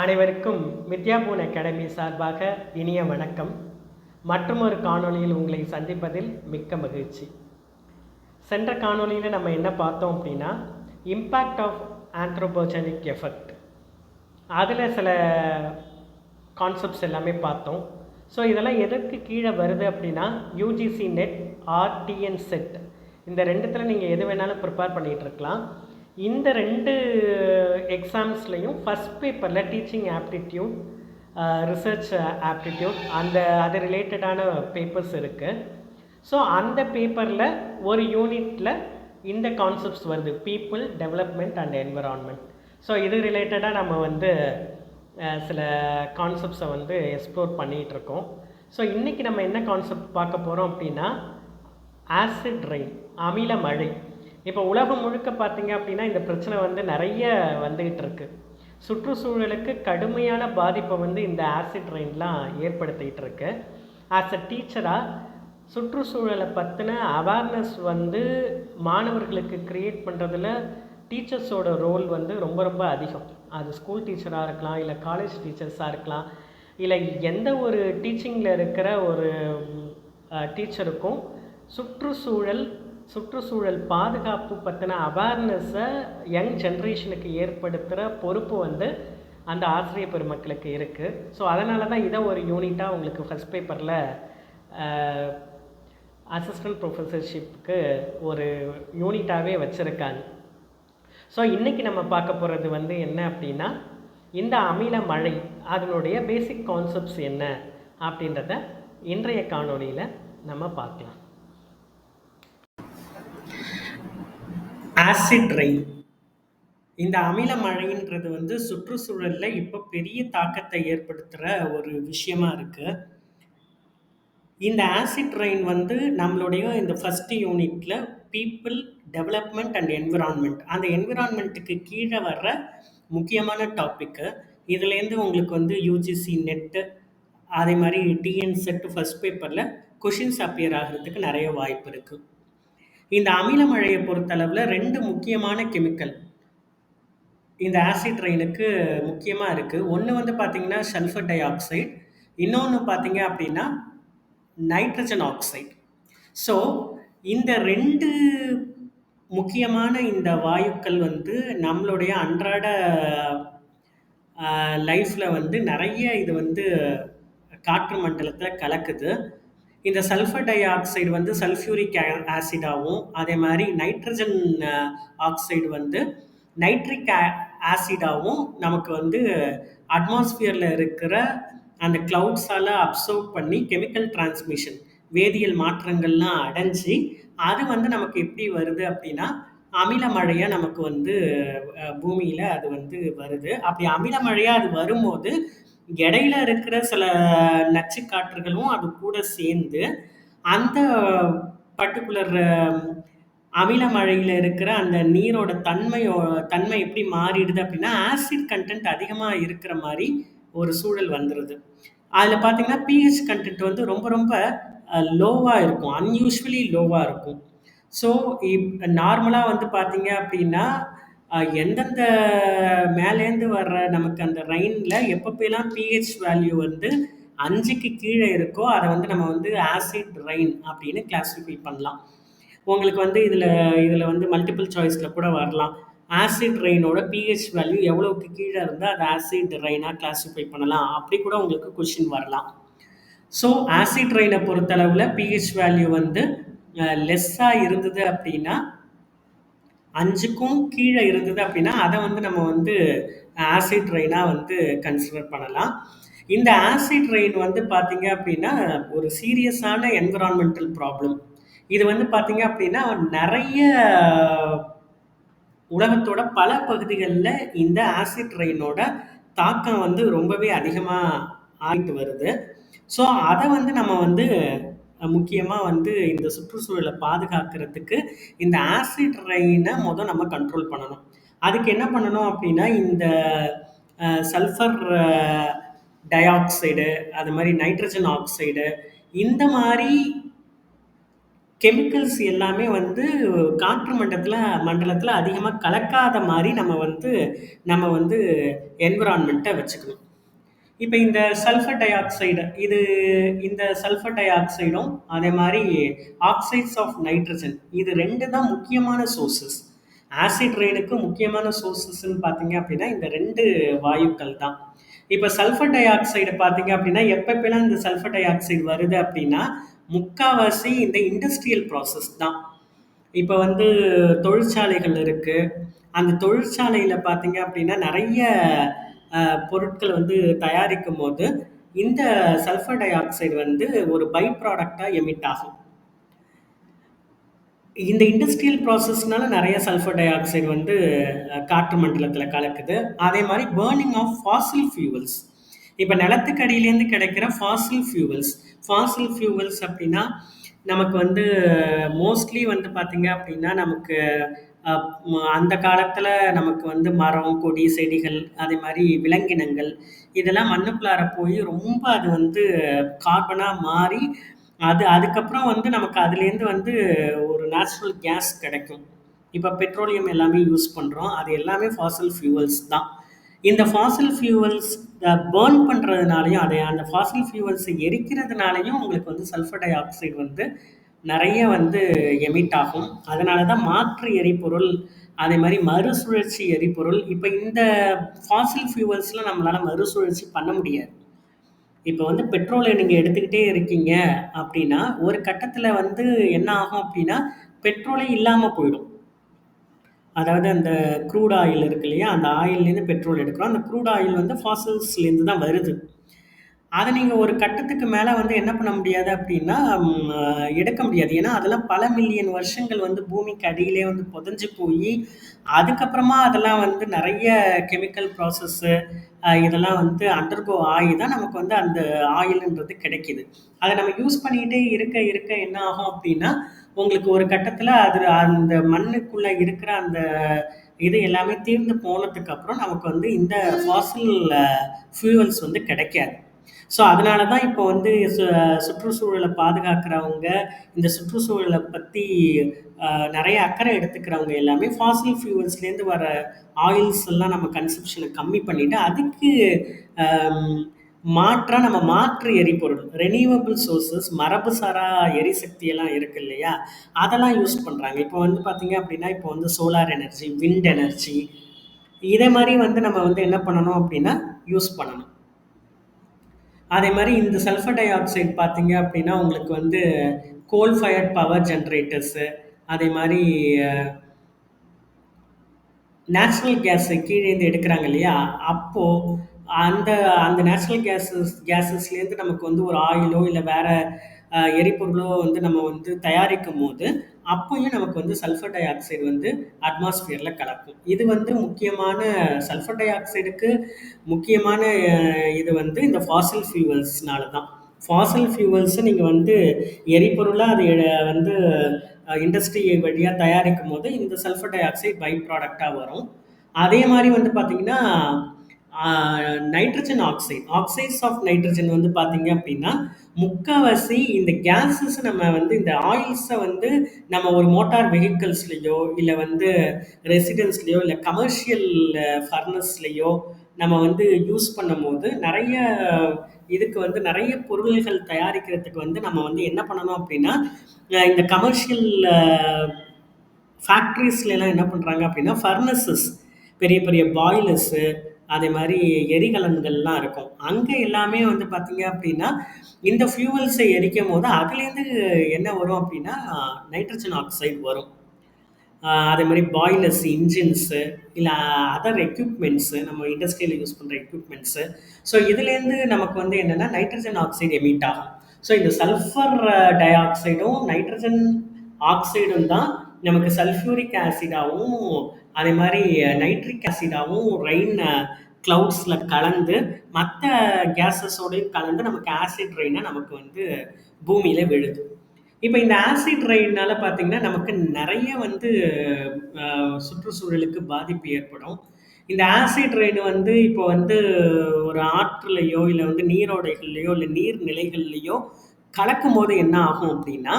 அனைவருக்கும் வித்யாபூன் அகாடமி சார்பாக இனிய வணக்கம். மற்றொரு காணொளியில் உங்களை சந்திப்பதில் மிக்க மகிழ்ச்சி. சென்ற காணொளியில் நம்ம என்ன பார்த்தோம் அப்படின்னா இம்பேக்ட் ஆஃப் ஆந்த்ரோபோஜெனிக் எஃபெக்ட் அதில் சில கான்செப்ட்ஸ் எல்லாமே பார்த்தோம். ஸோ இதெல்லாம் எதற்கு கீழே வருது அப்படின்னா யூஜிசி நெட் ஆர்டிஎன் செட் இந்த ரெண்டுத்தில் நீங்கள் எது வேணாலும் ப்ரிப்பேர் பண்ணிகிட்டு இருக்கலாம். இந்த ரெண்டு எக்ஸாம்ஸ்லையும் ஃபஸ்ட் பேப்பரில் டீச்சிங் ஆப்டிடியூட் ரிசர்ச் ஆப்டிடியூட் அந்த அது ரிலேட்டடான பேப்பர்ஸ் இருக்குது ஸோ அந்த பேப்பரில் ஒரு யூனிட்டில் இந்த கான்செப்ட்ஸ் வருது. People development and environment so இது ரிலேட்டடாக நம்ம வந்து சில கான்செப்ட்ஸை வந்து எக்ஸ்ப்ளோர் பண்ணிகிட்ருக்கோம். ஸோ இன்றைக்கி நம்ம என்ன கான்செப்ட் பார்க்க போகிறோம் அப்படின்னா ஆசிட் ரெயின் அமில மழை. இப்போ உலகம் முழுக்க பார்த்தீங்க அப்படின்னா இந்த பிரச்சனை வந்து நிறைய வந்துகிட்டு இருக்கு. சுற்றுச்சூழலுக்கு கடுமையான பாதிப்பை வந்து இந்த ஆசிட் ரெயின்லாம் ஏற்படுத்திகிட்டு இருக்கு. ஆஸ் அ டீச்சராக சுற்றுச்சூழலை பற்றின அவேர்னஸ் வந்து மாணவர்களுக்கு க்ரியேட் பண்ணுறதுல டீச்சர்ஸோட ரோல் வந்து ரொம்ப ரொம்ப அதிகம். அது ஸ்கூல் டீச்சராக இருக்கலாம் இல்லை காலேஜ் டீச்சர்ஸாக இருக்கலாம் இல்லை எந்த ஒரு டீச்சிங்கில் இருக்கிற ஒரு டீச்சருக்கும் சுற்றுச்சூழல் சுற்றுச்சூழல் பாதுகாப்பு பற்றின அவேர்னஸை யங் ஜென்ரேஷனுக்கு ஏற்படுத்துகிற பொறுப்பு வந்து அந்த ஆசிரியர் பெருமக்களுக்கு இருக்குது ஸோ அதனால தான் இதை ஒரு யூனிட்டாக உங்களுக்கு ஃபஸ்ட் பேப்பரில் அசிஸ்டன்ட் ப்ரொஃபஸர்ஷிப்புக்கு ஒரு யூனிட்டாகவே வச்சுருக்காங்க. ஸோ இன்றைக்கி நம்ம பார்க்க போகிறது வந்து என்ன அப்படின்னா இந்த அமில மழை அதனுடைய பேசிக் கான்செப்ட்ஸ் என்ன அப்படின்றத இன்றைய காணொலியில் நம்ம பார்க்கலாம். ஆசிட் ரெயின் இந்த அமில மழைன்றது வந்து சுற்றுச்சூழலில் இப்போ பெரிய தாக்கத்தை ஏற்படுத்துகிற ஒரு விஷயமா இருக்குது இந்த ஆசிட் ரெயின் வந்து நம்மளுடைய இந்த ஃபஸ்ட்டு யூனிட்டில் பீப்புள் டெவலப்மெண்ட் அண்ட் என்விரான்மெண்ட் அந்த என்விரான்மெண்ட்டுக்கு கீழே வர்ற முக்கியமான டாப்பிக்கு இதுலேருந்து உங்களுக்கு வந்து யூஜிசி நெட்டு அதே மாதிரி டிஎன் செட்டு ஃபஸ்ட் பேப்பரில் கொஷின்ஸ் அப்பியர் ஆகிறதுக்கு நிறைய வாய்ப்பு இருக்குது இந்த அமில மழையை பொறுத்தளவில் ரெண்டு முக்கியமான கெமிக்கல். இந்த ஆசிட் ரெயினுக்கு முக்கியமாக இருக்குது ஒன்று வந்து பார்த்திங்கன்னா சல்ஃபர் டை ஆக்சைடு இன்னொன்று பார்த்தீங்க அப்படின்னா நைட்ரஜன் ஆக்சைடு. ஸோ இந்த ரெண்டு முக்கியமான இந்த வாயுக்கள் வந்து நம்மளுடைய அன்றாட லைஃப்பில் வந்து நிறைய இது வந்து காற்று மண்டலத்தில் கலக்குது. இந்த சல்ஃபர் டை ஆக்சைடு வந்து சல்ஃபியூரிக் ஆசிடாகவும் அதே மாதிரி நைட்ரஜன் ஆக்சைடு வந்து நைட்ரிக் ஆசிடாகவும் நமக்கு வந்து அட்மாஸ்பியரில் இருக்கிற அந்த கிளவுட்ஸால் அப்சர்வ் பண்ணி கெமிக்கல் டிரான்ஸ்மிஷன் வேதியியல் மாற்றங்கள்லாம் அடைஞ்சு அது வந்து நமக்கு எப்படி வருது அப்படின்னா அமில மழையாக நமக்கு வந்து பூமியில் அது வந்து வருது. அப்படி அமில மழையாக அது வரும்போது இடையில இருக்கிற சில நச்சு காற்றுகளும் அது கூட சேர்ந்து அந்த பர்டிகுலர் um, அமில மழையில் இருக்கிற அந்த நீரோட தன்மையோ தன்மை எப்படி மாறிடுது அப்படின்னா ஆசிட் கண்டென்ட் அதிகமாக இருக்கிற மாதிரி ஒரு சூழல் வந்துடுது அதில் பார்த்தீங்கன்னா பிஹெச் கண்டென்ட் வந்து ரொம்ப ரொம்ப லோவாக இருக்கும். அன்யூஸ்வலி லோவாக இருக்கும். ஸோ இப் நார்மலாக வந்து பார்த்தீங்க அப்படின்னா எந்தெந்த மேலேருந்து வர்ற நமக்கு அந்த ரெயினில் எப்பப்பெல்லாம் பிஹெச் வேல்யூ வந்து அஞ்சுக்கு கீழே இருக்கோ அதை வந்து நம்ம வந்து ஆசிட் ரெயின் அப்படின்னு கிளாஸிஃபை பண்ணலாம். உங்களுக்கு வந்து இதில் இதில் வந்து மல்டிபிள் சாய்ஸில் கூட வரலாம். ஆசிட் ரெயினோட பிஹெச் வேல்யூ எவ்வளோக்கு கீழே இருந்தால் அதை ஆசிட் ரெயினாக கிளாஸிஃபை பண்ணலாம். அப்படி கூட உங்களுக்கு கொஷின் வரலாம். ஸோ ஆசிட் ரெயினை பொறுத்தளவில் பிஹெச் வேல்யூ வந்து லெஸ்ஸாக இருந்தது அப்படின்னா அஞ்சுக்கும் கீழே இருந்தது அப்படின்னா அதை வந்து நம்ம வந்து ஆசிட் ரெயினாக வந்து கன்சிடர் பண்ணலாம். இந்த ஆசிட் ரெயின் வந்து பார்த்தீங்க அப்படின்னா ஒரு சீரியஸான என்விரான்மெண்டல் ப்ராப்ளம் இது வந்து பார்த்தீங்க அப்படின்னா நிறைய உலகத்தோட பல பகுதிகளில் இந்த ஆசிட் ரெயினோட தாக்கம் வந்து ரொம்பவே அதிகமாக ஆகிட்டு வருது. ஸோ அதை வந்து நம்ம வந்து முக்கியமாக வந்து இந்த சுற்றுச்சூழலை பாதுகாக்கிறதுக்கு இந்த ஆசிட் ரெயினை மொதல் நம்ம கண்ட்ரோல் பண்ணணும் அதுக்கு என்ன பண்ணணும் அப்படின்னா இந்த சல்ஃபர் டை ஆக்சைடு அது மாதிரி நைட்ரஜன் ஆக்சைடு இந்த மாதிரி கெமிக்கல்ஸ் எல்லாமே வந்து காற்று மண்டலத்தில் மண்டலத்தில் அதிகமாக கலக்காத மாதிரி நம்ம வந்து நம்ம வந்து என்விரான்மெண்ட்டை வச்சுக்கணும். இப்போ இந்த சல்ஃபர் டை ஆக்சைடு இது இந்த சல்ஃபர் டை ஆக்சைடும், அதே மாதிரி ஆக்சைட்ஸ் ஆஃப் நைட்ரஜன் இது ரெண்டு தான் முக்கியமான சோர்சஸ் ஆசிட் ரெயினுக்கு முக்கியமான சோர்சஸ்ன்னு பார்த்தீங்க அப்படின்னா, இந்த ரெண்டு வாயுக்கள் தான். இப்போ சல்ஃபர் டை ஆக்சைடு பார்த்தீங்க அப்படின்னா, எப்பப்பெல்லாம் இந்த சல்ஃபர் டை ஆக்சைடு வருது அப்படின்னா, முக்காவாசி இந்த இண்டஸ்ட்ரியல் ப்ராசஸ் தான். இப்போ வந்து தொழிற்சாலைகள் இருக்குது அந்த தொழிற்சாலையில் பார்த்தீங்க அப்படின்னா, நிறைய பொருட்கள் வந்து தயாரிக்கும் போது இந்த சல்ஃபர் டை ஆக்சைடு வந்து ஒரு பை ப்ராடக்டாக எமிட் ஆகும். இந்த இண்டஸ்ட்ரியல் ப்ராசஸ்னால நிறைய சல்ஃபர் டை ஆக்சைடு வந்து காற்று மண்டலத்தில் கலக்குது. அதே மாதிரி பேர்னிங் ஆஃப் ஃபாசில் ஃபியூவல்ஸ். இப்போ நிலத்துக்கு அடியிலேருந்து கிடைக்கிற ஃபாசில் ஃபியூவல்ஸ். ஃபாசில் ஃபியூவல்ஸ் அப்படின்னா, நமக்கு வந்து மோஸ்ட்லி வந்து பார்த்தீங்க அப்படின்னா, நமக்கு அந்த காலத்தில் நமக்கு வந்து மரம், கொடி, செடிகள் அதே மாதிரி விலங்கினங்கள் இதெல்லாம் மண்ணுக்குள்ளார போய் ரொம்ப அது வந்து கார்பனாக மாறி, அது அதுக்கப்புறம் வந்து நமக்கு அதுலேருந்து வந்து ஒரு நேச்சுரல் கேஸ் கிடைக்கும். இப்போ பெட்ரோலியம் எல்லாமே யூஸ் பண்ணுறோம் அது எல்லாமே ஃபாசல் ஃபியூவல்ஸ் தான். இந்த ஃபாசல் ஃபியூவல்ஸ் பேர்ன் பர்ன் அதை அந்த ஃபாசல் ஃபியூவல்ஸை எரிக்கிறதுனாலையும் உங்களுக்கு வந்து சல்ஃபர் டை ஆக்சைடு வந்து நிறைய வந்து எமிட் ஆகும். அதனால தான் மாற்று எரிபொருள், அதே மாதிரி மறுசுழற்சி எரிபொருள் இப்போ இந்த ஃபாசில் ஃபியூவல்ஸ்லாம் நம்மளால் மறுசுழற்சி பண்ண முடியாது. இப்போ வந்து பெட்ரோலை நீங்கள் எடுத்துக்கிட்டே இருக்கீங்க அப்படின்னா, ஒரு கட்டத்தில் வந்து என்ன ஆகும் அப்படின்னா, பெட்ரோலே இல்லாமல் போயிடும். அதாவது அந்த க்ரூட் ஆயில் இருக்கு இல்லையா? அந்த ஆயில்லேருந்து பெட்ரோல் எடுக்கிறோம். அந்த க்ரூட் ஆயில் வந்து ஃபாசில்ஸ்லேருந்து தான் வருது. அதை நீங்கள் ஒரு கட்டத்துக்கு மேலே வந்து என்ன பண்ண முடியாது அப்படின்னா, எடுக்க முடியாது. ஏன்னா, அதெல்லாம் பல மில்லியன் வருஷங்கள் வந்து பூமிக்கு அடியிலே வந்து புதஞ்சு போய் அதுக்கப்புறமா அதெல்லாம் வந்து நிறைய கெமிக்கல் ப்ராசஸ்ஸு இதெல்லாம் வந்து அண்டர்கோ ஆகி தான் நமக்கு வந்து அந்த ஆயில்ன்றது கிடைக்கிது அதை நம்ம யூஸ் பண்ணிக்கிட்டே இருக்க, இருக்க என்ன ஆகும் அப்படின்னா, உங்களுக்கு ஒரு கட்டத்தில் அது அந்த மண்ணுக்குள்ளே இருக்கிற அந்த இது எல்லாமே தீர்ந்து போனதுக்கு அப்புறம் நமக்கு வந்து இந்த ஃபாசில் ஃபியூவல்ஸ் வந்து கிடைக்காது. ஸோ, அதனால தான் இப்போ வந்து சு சுற்றுச்சூழலை பாதுகாக்கிறவங்க, இந்த சுற்றுச்சூழலை பற்றி நிறைய அக்கறை எடுத்துக்கிறவங்க எல்லாமே ஃபாசில் ஃபியூவல்ஸ்லேருந்து வர ஆயில்ஸ் எல்லாம் நம்ம கன்சப்ஷனை கம்மி பண்ணிவிட்டு அதுக்கு மாற்றாக நம்ம மாற்று எரிபொருள் ரெனியூவபிள் சோர்சஸ் மரபுசாரா சாரா எரிசக்தியெல்லாம் இருக்கு இல்லையா? அதெல்லாம் யூஸ் பண்ணுறாங்க இப்போ வந்து பார்த்திங்க அப்படின்னா, இப்போ வந்து சோலார் எனர்ஜி, விண்ட் எனர்ஜி இதே மாதிரி வந்து நம்ம வந்து என்ன பண்ணணும் அப்படின்னா, யூஸ் பண்ணணும். அதே மாதிரி இந்த சல்ஃபர் டை ஆக்சைடு பார்த்தீங்க அப்படின்னா, உங்களுக்கு வந்து கோல் ஃபயர்ட் பவர் ஜென்ரேட்டர்ஸு அதே மாதிரி நேச்சுரல் கேஸு கீழேருந்து எடுக்கிறாங்க இல்லையா? அப்போது அந்த அந்த நேச்சுரல் கேஸஸ் கேஸஸ்லேருந்து நமக்கு வந்து ஒரு ஆயிலோ, இல்லை வேற எரிபொருளோ வந்து நம்ம வந்து தயாரிக்கும் போது அப்பயும் நமக்கு வந்து சல்ஃபர் டை ஆக்சைடு வந்து அட்மாஸ்பியரில் கலக்கும். இது வந்து முக்கியமான சல்ஃபர் டை ஆக்சைடுக்கு முக்கியமான இது வந்து இந்த ஃபாசில் ஃபியூவல்ஸ்னால தான். ஃபாசில் ஃபியூவல்ஸை நீங்கள் வந்து எரிபொருளாக அது வந்து இண்டஸ்ட்ரி வழியாக தயாரிக்கும் போது இந்த சல்ஃபர் டை ஆக்சைடு பை ப்ராடக்டாக வரும். அதே மாதிரி வந்து பார்த்திங்கன்னா nitrogen oxide oxides of nitrogen வந்து பார்த்தீங்க அப்படின்னா, முக்கால்வாசி இந்த கேஸஸ் நம்ம வந்து இந்த ஆயில்ஸை வந்து நம்ம ஒரு மோட்டார் வெஹிக்கிள்ஸ்லயோ, இல்லை வந்து ரெசிடென்ஸ்லேயோ இல்லை கமர்ஷியல் ஃபர்னஸ்லேயோ நம்ம வந்து யூஸ் பண்ணும்போது, நிறைய இதுக்கு வந்து நிறைய பொருள்கள் தயாரிக்கிறதுக்கு வந்து நம்ம வந்து என்ன பண்ணணும் அப்படின்னா, இந்த கமர்ஷியல் ஃபேக்ட்ரிஸ்லாம் என்ன பண்ணுறாங்க அப்படின்னா, ஃபர்னஸஸ் பெரிய பெரிய பாய்லர்ஸு அதே மாதிரி எரிகலன்கள்லாம் இருக்கும். அங்கே எல்லாமே வந்து பார்த்தீங்க அப்படின்னா, இந்த ஃப்யூவல்ஸை எரிக்கும் போது அதுலேருந்து என்ன வரும் அப்படின்னா, நைட்ரஜன் ஆக்சைடு வரும். அதே மாதிரி பாய்லர்ஸ், இன்ஜின்ஸு இல்லை அதர் எக்யூப்மெண்ட்ஸு நம்ம இண்டஸ்ட்ரியில் யூஸ் பண்ணுற எக்யூப்மெண்ட்ஸு. ஸோ, இதுலேருந்து நமக்கு வந்து என்னென்னா நைட்ரஜன் ஆக்சைடு எமிட் ஆகும். ஸோ, இந்த சல்ஃபர் டை ஆக்சைடும், நைட்ரஜன் ஆக்சைடும் தான் நமக்கு சல்ஃபியூரிக் ஆசிடாகவும் அதே மாதிரி நைட்ரிக் ஆசிடாவும் ரெயின் க்ளவுட்ஸில் கலந்து, மற்ற கேஸஸோடயும் கலந்து நமக்கு ஆசிட் ரெயினாக நமக்கு வந்து பூமியில் விழுது. இப்போ இந்த ஆசிட் ரெயின்னால பார்த்திங்கன்னா நமக்கு நிறைய வந்து சுற்றுச்சூழலுக்கு பாதிப்பு ஏற்படும். இந்த ஆசிட் ரெயின் வந்து இப்போ வந்து ஒரு ஆற்றுலையோ இல்லை வந்து நீரோடைகள்லையோ இல்லை நீர்நிலைகள்லையோ கலக்கும் கலக்கும்போது என்ன ஆகும் அப்படின்னா,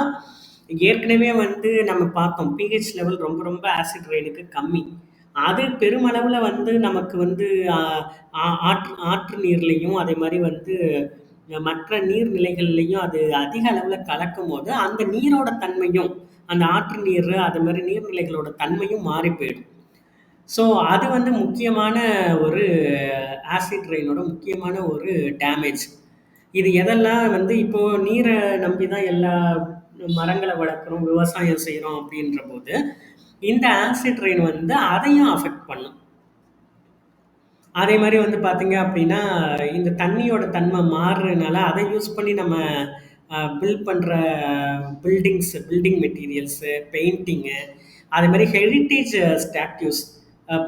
ஏற்கனவே வந்து நம்ம பார்த்தோம் பிஹெச் லெவல் ரொம்ப ரொம்ப ஆசிட் ரெயினுக்கு கம்மி அது பெருமளவில் வந்து நமக்கு வந்து ஆ ஆ ஆற்று ஆற்று நீர்லேயும் அதே மாதிரி வந்து மற்ற நீர்நிலைகள்லையும் அது அதிக அளவுல கலக்கும்போது, அந்த நீரோட தன்மையும், அந்த ஆற்று நீர் அது மாதிரி நீர்நிலைகளோட தன்மையும் மாறி போயிடும். ஸோ, அது வந்து முக்கியமான ஒரு ஆசிட் ரெயினோட முக்கியமான ஒரு டேமேஜ். இது எதெல்லாம் வந்து இப்போ நீரை நம்பி தான் எல்லா மரங்களை வளர்க்குறோம், விவசாயம் செய்றோம் அப்படின்றபோது, இந்த ஆசிட் ரெயின் வந்து அதையும் அஃபெக்ட் பண்ணும். அதே மாதிரி வந்து பார்த்தீங்க அப்படின்னா, இந்த தண்ணியோட தன்மை மாறுறதுனால, அதை யூஸ் பண்ணி நம்ம பில்ட் பண்ணுற பில்டிங்ஸ், பில்டிங் மெட்டீரியல்ஸு, பெயிண்டிங்கு, அதே மாதிரி ஹெரிட்டேஜ் ஸ்டாட்யூஸ்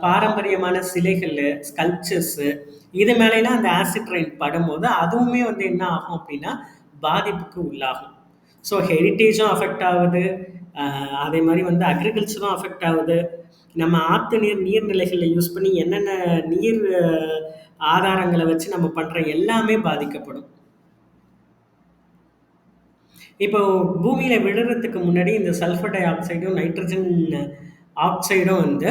பாரம்பரியமான சிலைகள் ஸ்கல்ச்சர்ஸு இது மேலாம் அந்த ஆசிட் ரெயின் படும்போது, அதுவுமே வந்து என்ன ஆகும் அப்படின்னா, பாதிப்புக்கு உள்ளாகும். ஸோ ஹெரிடேஜும் அஃபெக்ட் ஆகுது. அதே மாதிரி வந்து அக்ரிகல்ச்சரும் அஃபெக்ட் ஆகுது. நம்ம ஆற்று நீர், நீர்நிலைகளை யூஸ் பண்ணி என்னென்ன நீர் ஆதாரங்களை வச்சு நம்ம பண்ணுற எல்லாமே பாதிக்கப்படும். இப்போ பூமியில் விழுறதுக்கு முன்னாடி இந்த சல்ஃபர் டை ஆக்சைடும், நைட்ரஜன் ஆக்சைடும் வந்து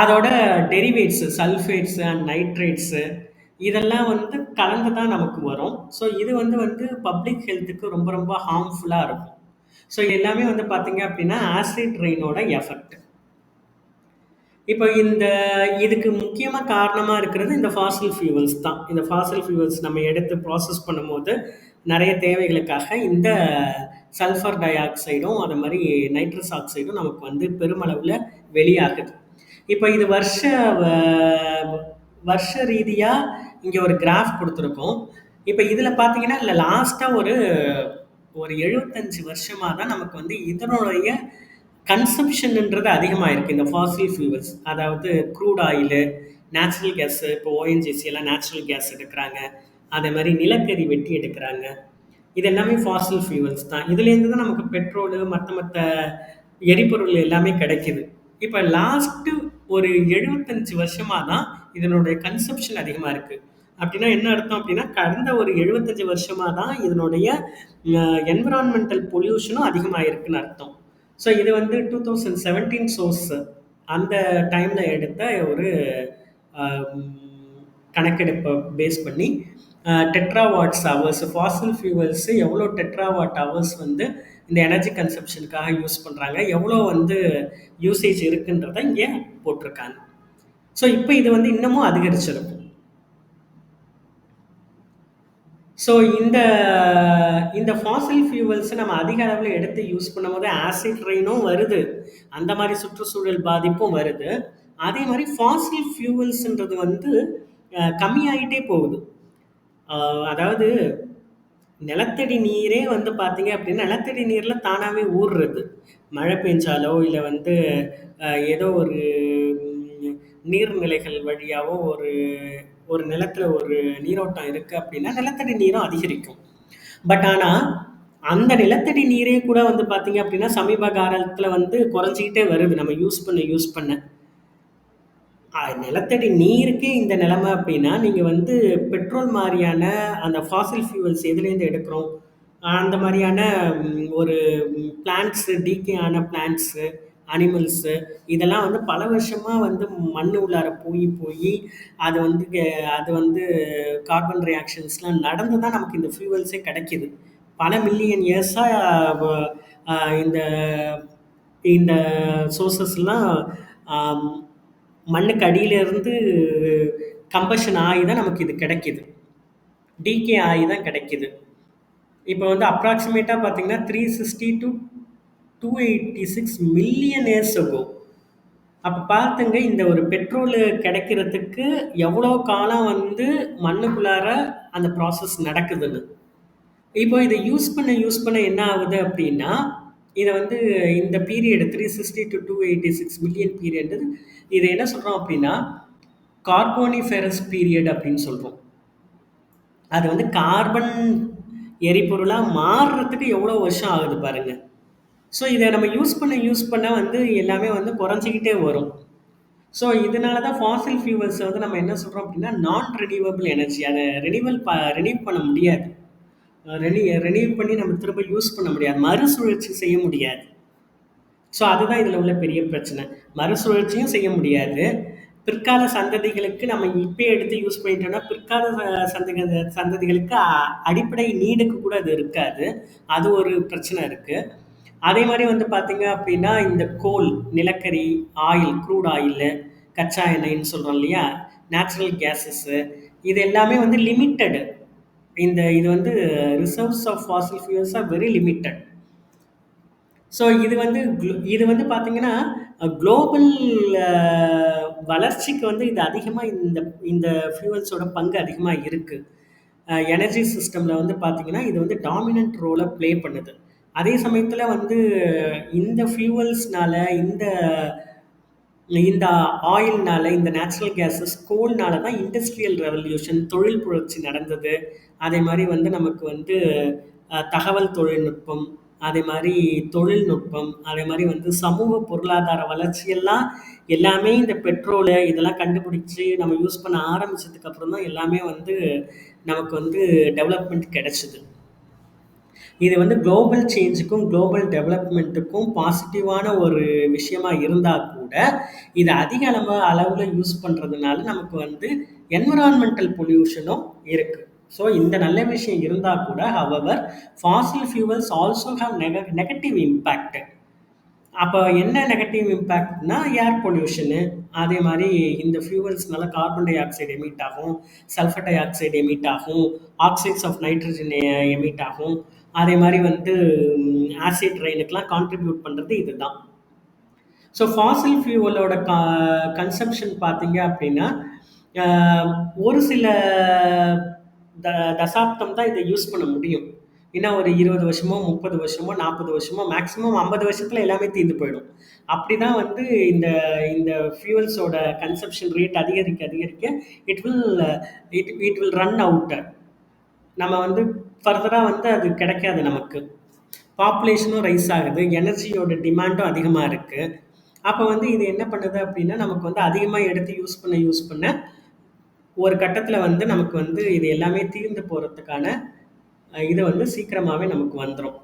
அதோட டெரிவேட்ஸு சல்ஃபேட்ஸு அண்ட் நைட்ரேட்ஸு இதெல்லாம் வந்து கலந்து தான் நமக்கு வரும். ஸோ இது வந்து வந்து பப்ளிக் ஹெல்த்துக்கு ரொம்ப ரொம்ப ஹார்ம்ஃபுல்லாக இருக்கும். ஸோ எல்லாமே வந்து பார்த்தீங்க அப்படின்னா, ஆசிட் ரெயினோட எஃபெக்ட். இப்போ இந்த இதுக்கு முக்கியமாக காரணமாக இருக்கிறது இந்த ஃபாசில் ஃபியூவல்ஸ் தான். இந்த ஃபாசில் ஃபியூவல்ஸ் நம்ம எடுத்து ப்ராசஸ் பண்ணும்போது, நிறைய தேவைகளுக்காக இந்த சல்ஃபர் டை ஆக்சைடும், அது மாதிரி நைட்ரஸ் ஆக்சைடும் நமக்கு வந்து பெருமளவில் வெளியாகுது. இப்போ இது வருஷ வருஷ ரீதியாக இங்கே ஒரு கிராஃப் கொடுத்துருக்கோம். இப்போ இதில் பார்த்தீங்கன்னா, இல்லை லாஸ்ட்டாக ஒரு ஒரு எழுபத்தஞ்சு வருஷமாக தான் நமக்கு வந்து இதனுடைய கன்செப்ஷனுன்றது அதிகமாக இருக்குது இந்த ஃபாசில் ஃபியூவல்ஸ் அதாவது க்ரூட் ஆயிலு, நேச்சுரல் கேஸு இப்போ ஓஎன்ஜிசி எல்லாம் நேச்சுரல் கேஸ் எடுக்கிறாங்க. அதே மாதிரி நிலக்கரி வெட்டி எடுக்கிறாங்க. இது எல்லாமே ஃபாசில் ஃபியூவல்ஸ் தான். இதுலேருந்து தான் நமக்கு பெட்ரோலு, மற்ற மற்ற எரிபொருள் எல்லாமே கிடைக்கிது. இப்போ லாஸ்ட்டு ஒரு எழுபத்தஞ்சு வருஷமாக தான் இதனுடைய கன்செப்ஷன் அதிகமாக இருக்குது அப்படின்னா என்ன அர்த்தம் அப்படின்னா, கடந்த ஒரு எழுபத்தஞ்சு வருஷமாக தான் இதனுடைய என்விரான்மெண்டல் பொல்யூஷனும் பொல்யூஷனும் அதிகமாயிருக்குன்னு அர்த்தம். ஸோ இது வந்து 2017 சோர்ஸ் அந்த டைமில் எடுத்த ஒரு கணக்கெடுப்பை பேஸ் பண்ணி டெட்ராவாட்ஸ் ஹவர்ஸ் ஃபாசில் ஃபியூவல்ஸ் எவ்வளோ டெட்ராவாட் ஹவர்ஸ் வந்து இந்த எனர்ஜி கன்சப்ஷனுக்காக யூஸ் பண்ணுறாங்க எவ்வளோ வந்து யூசேஜ் இருக்குன்றத இங்கே போட்டிருக்காங்க. ஸோ இப்போ இது வந்து இன்னமும் அதிகரிச்சிருக்கும். ஸோ இந்த இந்த ஃபாசில் ஃபியூவல்ஸ நம்ம அதிக அளவில் எடுத்து யூஸ் பண்ணும்போது ஆசிட் ரெயினும் வருது. அந்த மாதிரி சுற்றுச்சூழல் பாதிப்பும் வருது. அதே மாதிரி ஃபாசில் ஃபியூவல்ஸ்ன்றது வந்து கம்மியாகிட்டே கம்மியாயிட்டே போகுது. அதாவது நிலத்தடி நீரே வந்து பார்த்தீங்க அப்படின்னா, நிலத்தடி நீரில் தானாகவே ஊறுறது மழை பெஞ்சாலோ, இல்லை வந்து ஏதோ ஒரு நீர்நிலைகள் வழியாவோ ஒரு ஒரு நிலத்துல ஒரு நீரோட்டம் இருக்குது அப்படின்னா, நிலத்தடி நீரும் அதிகரிக்கும். பட் ஆனால் அந்த நிலத்தடி நீரே கூட வந்து பார்த்தீங்க அப்படின்னா, சமீப காலத்தில் வந்து குறைஞ்சிக்கிட்டே வருது. நம்ம யூஸ் பண்ண யூஸ் பண்ண. நிலத்தடி நீருக்கே இந்த நிலைமை அப்படின்னா, நீங்கள் வந்து பெட்ரோல் மாதிரியான அந்த ஃபாசில் ஃபியூவல்ஸ் எதுலேருந்து எடுக்கிறோம்? அந்த மாதிரியான ஒரு பிளான்ட்ஸு டீக்கே ஆன பிளான்ட்ஸு, அனிமல்ஸு இதெல்லாம் வந்து பல வருஷமாக வந்து மண்ணு உள்ளார போய் போய் அது வந்து அது வந்து கார்பன் ரியாக்ஷன்ஸ்லாம் நடந்து தான் நமக்கு இந்த ஃபியூவல்ஸே கிடைக்கிது. பல மில்லியன் இயர்ஸாக இந்த இந்த சோர்சஸ்லாம் மண்ணுக்கு அடியிலேருந்து கம்பஷன் ஆகி தான் நமக்கு இது கிடைக்கிது. டிகே ஆகி தான் கிடைக்கிது. இப்போ வந்து அப்ராக்சிமேட்டாக பார்த்தீங்கன்னா, 360 டூ 286 மில்லியன் இயர்ஸ் அகோ. அப்போ பார்த்துங்க இந்த ஒரு பெட்ரோல் கிடைக்கிறதுக்கு எவ்வளோ காலம் வந்து மண்ணுக்குள்ளார அந்த ப்ராசஸ் நடக்குதுன்னு. இப்போ இதை யூஸ் பண்ண யூஸ் பண்ண என்ன ஆகுது அப்படின்னா, இதை வந்து இந்த பீரியட் 360 டூ 286 மில்லியன் பீரியடு இதை என்ன சொல்கிறோம் அப்படின்னா, கார்போனிஃபெரஸ் பீரியட் அப்படின்னு சொல்கிறோம் அது வந்து கார்பன் எரிபொருளாக மாறுறதுக்கு எவ்வளோ வருஷம் ஆகுது பாருங்கள் ஸோ இதை நம்ம யூஸ் பண்ண யூஸ் பண்ண வந்து எல்லாமே வந்து குறைஞ்சிக்கிட்டே வரும். ஸோ இதனால தான் ஃபாசில் ஃபியூவல்ஸ வந்து நம்ம என்ன சொல்கிறோம் அப்படின்னா, நான் ரினியூவபிள் எனர்ஜி. அதை ரினிவல் ப ரினியூவ் பண்ண முடியாது. ரெனி ரெனியூவ் பண்ணி நம்ம திரும்ப யூஸ் பண்ண முடியாது மறுசுழற்சி செய்ய முடியாது ஸோ அதுதான் இதில் உள்ள பெரிய பிரச்சனை மறுசுழற்சியும் செய்ய முடியாது பிற்கால சந்ததிகளுக்கு நம்ம இப்போ எடுத்து யூஸ் பண்ணிட்டோம்னா பிற்கால ச- சந்ததி சந்ததிகளுக்கு அடிப்படை நீடுக்கு கூட அது இருக்காது அது ஒரு பிரச்சனை இருக்குது அதே மாதிரி வந்து பார்த்தீங்க அப்படின்னா இந்த கோல் நிலக்கரி ஆயில் க்ரூட் ஆயில் கச்சா எண்ணெய்ன்னு சொல்கிறோம் இல்லையா? நேச்சுரல் கேஸஸ்ஸு இது எல்லாமே வந்து லிமிட்டடு இந்த இது வந்து reserves of fossil fuels are very limited so இது வந்து இது வந்து பார்த்தீங்கன்னா குளோபல் வளர்ச்சிக்கு வந்து இது அதிகமாக இந்த இந்த ஃபியூவல்ஸோட பங்கு அதிகமாக இருக்குது எனர்ஜி சிஸ்டமில் வந்து பார்த்தீங்கன்னா இது வந்து டாமினன்ட் ரோலை ப்ளே பண்ணுது. அதே சமயத்தில் வந்து இந்த ஃபியூவல்ஸ்னால இந்த இந்த ஆயில்னால இந்த நேச்சுரல் கேஸஸ் கோல்னால தான் இண்டஸ்ட்ரியல் ரெவல்யூஷன் தொழில் புரட்சி நடந்தது. அதே மாதிரி வந்து நமக்கு வந்து தகவல் தொழில்நுட்பம் அதே மாதிரி தொழில்நுட்பம் அதே மாதிரி வந்து சமூக பொருளாதார வளர்ச்சியெல்லாம் எல்லாமே இந்த பெட்ரோலு இதெல்லாம் கண்டுபிடிச்சி நம்ம யூஸ் பண்ண ஆரம்பித்ததுக்கப்புறம் தான் எல்லாமே வந்து நமக்கு வந்து டெவலப்மெண்ட் கிடைச்சிது. இது வந்து குளோபல் சேஞ்சுக்கும் குளோபல் டெவலப்மெண்ட்டுக்கும் பாசிட்டிவான ஒரு விஷயமா இருந்தால் கூட இது அதிக அளவு அளவில் யூஸ் பண்ணுறதுனால நமக்கு வந்து என்விரான்மெண்டல் பொல்யூஷனும் இருக்குது ஸோ இந்த நல்ல விஷயம் இருந்தால் கூட however fossil fuels also have நெக negative impact அப்போ என்ன நெகட்டிவ் இம்பேக்ட்னா ஏர் பொல்யூஷனு அதே மாதிரி இந்த ஃபியூவல்ஸ்னால கார்பன் டை ஆக்சைடு எமிட் ஆகும் சல்ஃபர் டை ஆக்சைடு எமிட் ஆகும் ஆக்சைட்ஸ் ஆஃப் நைட்ரஜன் எமிட் ஆகும். அதே மாதிரி வந்து ஆசிட் ரெயினுக்கெலாம் கான்ட்ரிபியூட் பண்ணுறது இதுதான். ஸோ ஃபாசில் ஃபியூவலோட கா கன்சப்ஷன் பார்த்தீங்க அப்படின்னா ஒரு சில த தசாப்தம் தான் இதை யூஸ் பண்ண முடியும். இன்னும் ஒரு இருபது வருஷமோ முப்பது வருஷமோ நாற்பது வருஷமோ மேக்ஸிமம் ஐம்பது வருஷத்தில் எல்லாமே தீர்ந்து போயிடும். அப்படி தான் வந்து இந்த இந்த ஃபியூவல்ஸோட கன்சப்ஷன் ரேட் அதிகரிக்க அதிகரிக்க it will it it will run out நம்ம வந்து ஃபர்தராக வந்து அது கிடைக்காது நமக்கு. பாப்புலேஷனும் ரைஸ் ஆகுது. எனர்ஜியோட டிமாண்டும் அதிகமாக இருக்குது அப்போ வந்து இது என்ன பண்ணுது அப்படின்னா நமக்கு வந்து அதிகமாக எடுத்து யூஸ் பண்ண யூஸ் பண்ண ஒரு கட்டத்தில் வந்து நமக்கு வந்து இது எல்லாமே தீர்ந்து போகிறதுக்கான இது வந்து சீக்கிரமாகவே நமக்கு வந்துடும்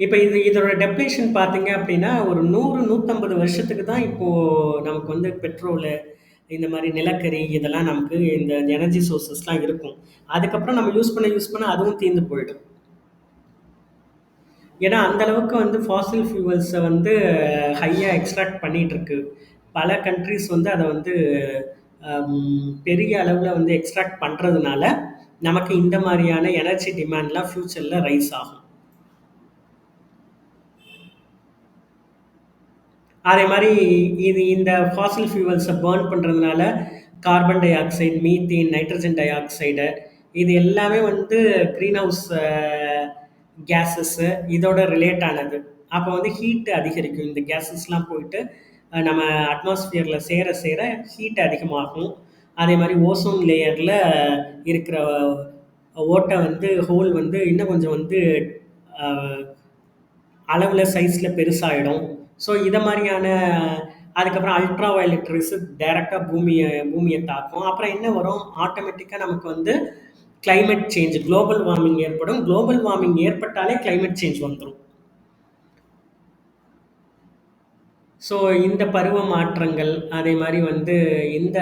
இப்போ இது இதோட டெப்ளேஷன் பார்த்தீங்க அப்படின்னா ஒரு நூறு நூற்றம்பது வருஷத்துக்கு தான் இப்போது நமக்கு வந்து பெட்ரோலு இந்த மாதிரி நிலக்கரி இதெல்லாம் நமக்கு இந்த எனர்ஜி சோர்சஸ்லாம் இருக்கும். அதுக்கப்புறம் நம்ம யூஸ் பண்ண யூஸ் பண்ண அதுவும் தீர்ந்து போயிடும். ஏன்னா அந்த அளவுக்கு வந்து ஃபாசில் ஃபியூவல்ஸை வந்து ஹையாக எக்ஸ்ட்ராக்ட் பண்ணிகிட்ருக்கு இருக்கு பல கண்ட்ரிஸ் வந்து அதை வந்து பெரிய அளவில் வந்து எக்ஸ்ட்ராக்ட் பண்ணுறதுனால நமக்கு இந்த மாதிரியான எனர்ஜி டிமாண்ட்லாம் ஃப்யூச்சரில் ரைஸ் ஆகும். அதே மாதிரி இது இந்த ஃபாசில் ஃபியூவல்ஸை பேர்ன் பண்ணுறதுனால carbon dioxide methane nitrogen dioxide இது எல்லாமே வந்து க்ரீன் ஹவுஸ் கேஸஸ்ஸு இதோட ரிலேட் ஆனது. அப்போ வந்து ஹீட்டு அதிகரிக்கும். இந்த கேஸஸ்லாம் போயிட்டு நம்ம அட்மாஸ்பியரில் சேர சேர ஹீட் அதிகமாகும். அதே மாதிரி ஓசோன் லேயரில் இருக்கிற ஓட்டை வந்து ஹோல் வந்து இன்னும் கொஞ்சம் வந்து அளவில் சைஸில் பெருசாகிடும் ஸோ இதை மாதிரியான அதுக்கப்புறம் அல்ட்ரா வயலட் ரேஸு டைரெக்டாக பூமியை பூமியை தாக்கும். அப்புறம் என்ன வரும்? ஆட்டோமேட்டிக்காக நமக்கு வந்து கிளைமேட் சேஞ்ச் குளோபல் வார்மிங் ஏற்படும். குளோபல் வார்மிங் ஏற்பட்டாலே கிளைமேட் சேஞ்ச் வந்துடும் ஸோ இந்த பருவ மாற்றங்கள் அதே மாதிரி வந்து இந்த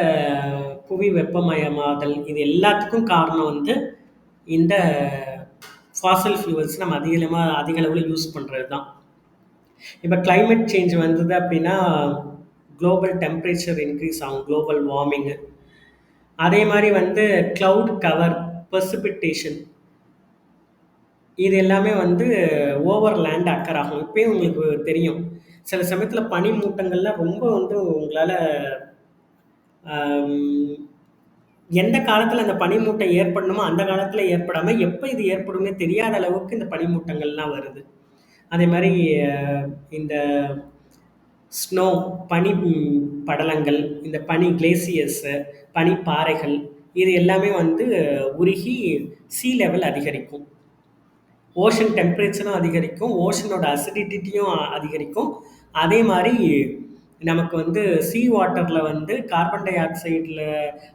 புவி வெப்பமயமாதல் இது எல்லாத்துக்கும் காரணம் வந்து இந்த ஃபாசல் ஃபியூவல்ஸ் நம்ம அதிகமாக அதிக அளவில் யூஸ் பண்ணுறது தான் இப்போ climate சேஞ்ச் வந்தது அப்படின்னா குளோபல் டெம்பரேச்சர் இன்க்ரீஸ் ஆகும் குளோபல் வார்மிங்கு அதே மாதிரி வந்து க்ளவுட் கவர் precipitation. இது எல்லாமே வந்து ஓவர் லேண்ட் அக்கர் ஆகும். இப்பயும் உங்களுக்கு தெரியும். சில சமயத்தில் பனி மூட்டங்கள்லாம் ரொம்ப வந்து உங்களால் எந்த காலத்தில் அந்த பனிமூட்டம் ஏற்படணுமோ அந்த காலத்தில் ஏற்படாமல் எப்போ இது ஏற்படும்னே தெரியாத அளவுக்கு இந்த பனிமூட்டங்கள்லாம் வருது. அதே மாதிரி இந்த ஸ்னோ பனி படலங்கள் இந்த பனி கிளேசியர்ஸு பனிப்பாறைகள் இது எல்லாமே வந்து உருகி சீ லெவல் அதிகரிக்கும். ஓஷன் டெம்பரேச்சரும் அதிகரிக்கும் ஓஷனோட அசிடிட்டியும் அதிகரிக்கும். அதே மாதிரி நமக்கு வந்து சீ வாட்டரில் வந்து கார்பன் டை ஆக்சைடில்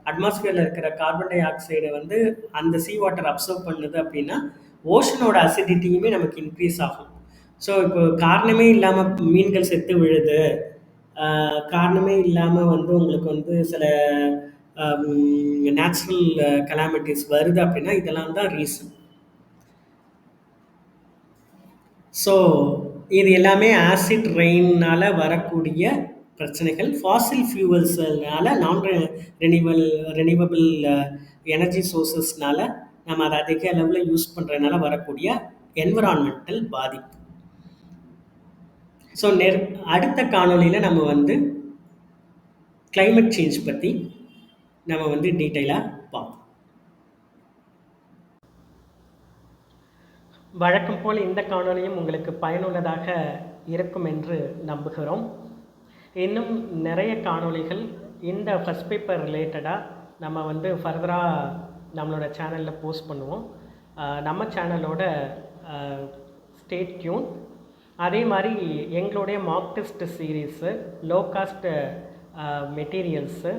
அட்மாஸ்பியரில் இருக்கிற கார்பன் டை ஆக்சைடை வந்து அந்த சீ வாட்டர் அப்சர்வ் பண்ணுது அப்படின்னா ஓஷனோட அசிடிட்டியுமே நமக்கு இன்க்ரீஸ் ஆகும். ஸோ இப்போ காரணமே இல்லாமல் மீன்கள் செத்து விழுது. காரணமே இல்லாமல் வந்து உங்களுக்கு வந்து சில நேச்சுரல் கலாமிட்டிஸ் வருது அப்படின்னா இதெல்லாம் தான் ரீசன் ஸோ இது எல்லாமே ஆசிட் ரெயின்னால் வரக்கூடிய பிரச்சனைகள். ஃபாசில் ஃபியூவல்ஸ்னால நான் ரெனிவல் ரெனிவபிள் எனர்ஜி சோர்சஸ்னால நம்ம அதை அதிக அளவில் யூஸ் பண்ணுறதுனால வரக்கூடிய என்விரான்மெண்டல் பாதிப்பு. ஸோ நெர் அடுத்த காணொளியில் நம்ம வந்து கிளைமேட் சேஞ்ச் பற்றி நம்ம வந்து டீட்டெயிலாக பார்ப்போம். வழக்கம் போல் இந்த காணொளியும் உங்களுக்கு பயனுள்ளதாக இருக்கும் என்று நம்புகிறோம். இன்னும் நிறைய காணொளிகள் இந்த ஃபஸ்ட் பேப்பர் ரிலேட்டடாக நம்ம வந்து ஃபர்தராக நம்மளோட சேனலில் போஸ்ட் பண்ணுவோம். நம்ம சேனலோட ஸ்டேட் டியூன் அதே மாதிரி எங்களுடைய mock test series low cost materials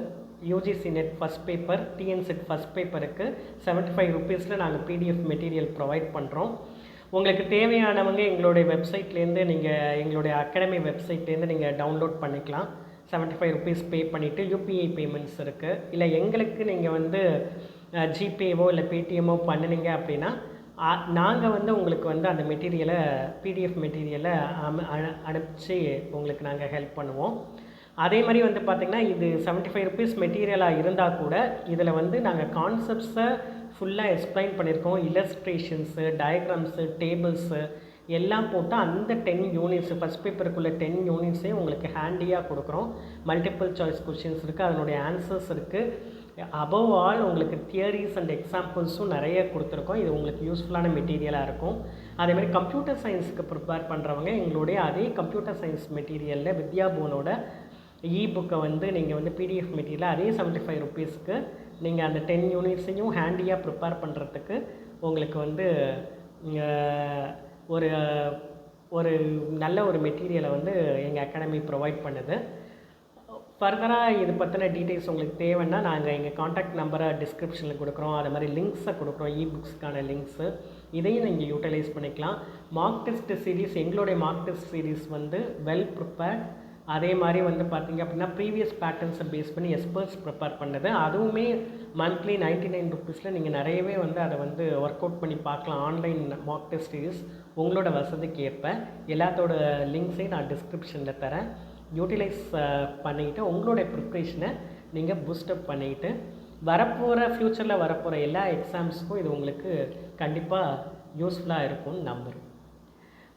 UGC NET first paper TN SET first பேப்பருக்கு செவன்ட்டி ஃபைவ் ருபீஸில் நாங்கள் பிடிஎஃப் மெட்டீரியல் ப்ரொவைட் பண்ணுறோம் உங்களுக்கு தேவையானவங்க எங்களுடைய வெப்சைட்லேருந்து நீங்கள் எங்களுடைய அகாடமி வெப்சைட்லேருந்து நீங்கள் டவுன்லோட் பண்ணிக்கலாம். செவன்ட்டி ஃபைவ் ருபீஸ் பே பண்ணிவிட்டு யூபிஐ பேமெண்ட்ஸ் இருக்குது இல்லை எங்களுக்கு நீங்கள் வந்து ஜிபேவோ இல்லை பேடிஎம்மோ பண்ணினீங்க அப்படின்னா நாங்கள் வந்து உங்களுக்கு வந்து அந்த மெட்டீரியலை பிடிஎஃப் மெட்டீரியலை அனு அனுப்பிச்சு உங்களுக்கு நாங்கள் ஹெல்ப் பண்ணுவோம். அதே மாதிரி வந்து பார்த்திங்கன்னா இது செவன்ட்டி ஃபைவ் ருபீஸ் மெட்டீரியலாக இருந்தால் கூட இதில் வந்து நாங்கள் கான்செப்ட்ஸை ஃபுல்லாக எக்ஸ்பிளைன் பண்ணியிருக்கோம் இல்லஸ்ட்ரேஷன்ஸு டயக்ராம்ஸு டேபிள்ஸு எல்லாம் போட்டு அந்த டென் யூனிட்ஸ் ஃபஸ்ட் பேப்பருக்குள்ள டென் யூனிட்ஸையும் உங்களுக்கு ஹேண்டியாக கொடுக்குறோம். மல்டிபிள் சாய்ஸ் கொஷின்ஸ் இருக்குது அதனுடைய ஆன்சர்ஸ் இருக்குது அபவ் ஆல் உங்களுக்கு தியரிஸ் அண்ட் எக்ஸாம்பிள்ஸும் நிறைய கொடுத்துருக்கோம். இது உங்களுக்கு யூஸ்ஃபுல்லான மெட்டீரியலாக இருக்கும். அதேமாதிரி கம்ப்யூட்டர் சயின்ஸுக்கு ப்ரிப்பேர் பண்ணுறவங்க எங்களுடைய அதே கம்ப்யூட்டர் சயின்ஸ் மெட்டீரியலில் வித்யா போனோட இ புக்கை வந்து நீங்கள் வந்து பிடிஎஃப் மெட்டீரியல் அதே செவன்ட்டி ஃபைவ் ருபீஸ்க்கு நீங்கள் அந்த டென் யூனிட்ஸையும் ஹேண்டியாக ப்ரிப்பேர் பண்ணுறதுக்கு உங்களுக்கு வந்து ஒரு ஒரு நல்ல ஒரு மெட்டீரியலை வந்து எங்கள் அகாடமி ப்ரொவைட் பண்ணுது. ஃபர்தராக இது பற்றின டீட்டெயில்ஸ் உங்களுக்கு தேவைன்னா நாங்கள் எங்கள் காண்டாக்ட் நம்பரை டிஸ்கிரிப்ஷனில் கொடுக்குறோம். அது மாதிரி லிங்க்ஸை கொடுக்குறோம். இ புக்ஸ்க்கான லிங்க்ஸு இதையும் நீங்கள் யூட்டிலைஸ் பண்ணிக்கலாம். மார்க் டெஸ்ட் சீரிஸ் எங்களுடைய மார்க் டெஸ்ட் சீரிஸ் வந்து வெல் ப்ரிப்பேர்ட் அதே மாதிரி வந்து பார்த்தீங்க அப்படின்னா ப்ரீவியஸ் பேட்டர்ன்ஸை பேஸ் பண்ணி எக்ஸ்பர்ட்ஸ் ப்ரிப்பேர் பண்ணது. அதுவுமே மந்த்லி நைன்ட்டி நைன் ருபீஸில் நீங்கள் நிறையவே வந்து அதை வந்து ஒர்க் அவுட் பண்ணி பார்க்கலாம். ஆன்லைன் மார்க் டெஸ்ட் சீரிஸ் உங்களோட வசதிக்கு ஏற்ப. எல்லாத்தோட லிங்க்ஸையும் நான் டிஸ்கிரிப்ஷனில் தரேன். யூட்டிலைஸ் uh, பண்ணிக்கிட்டு உங்களுடைய ப்ரிப்ரேஷனை நீங்கள் பூஸ்டப் பண்ணிக்கிட்டு வரப்போகிற ஃப்யூச்சரில் வரப்போகிற எல்லா எக்ஸாம்ஸ்க்கும் இது உங்களுக்கு கண்டிப்பாக யூஸ்ஃபுல்லாக இருக்கும்னு நம்புகிறேன்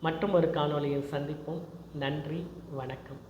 மற்றும் ஒரு காணொலியில் சந்திப்போம். நன்றி. வணக்கம்.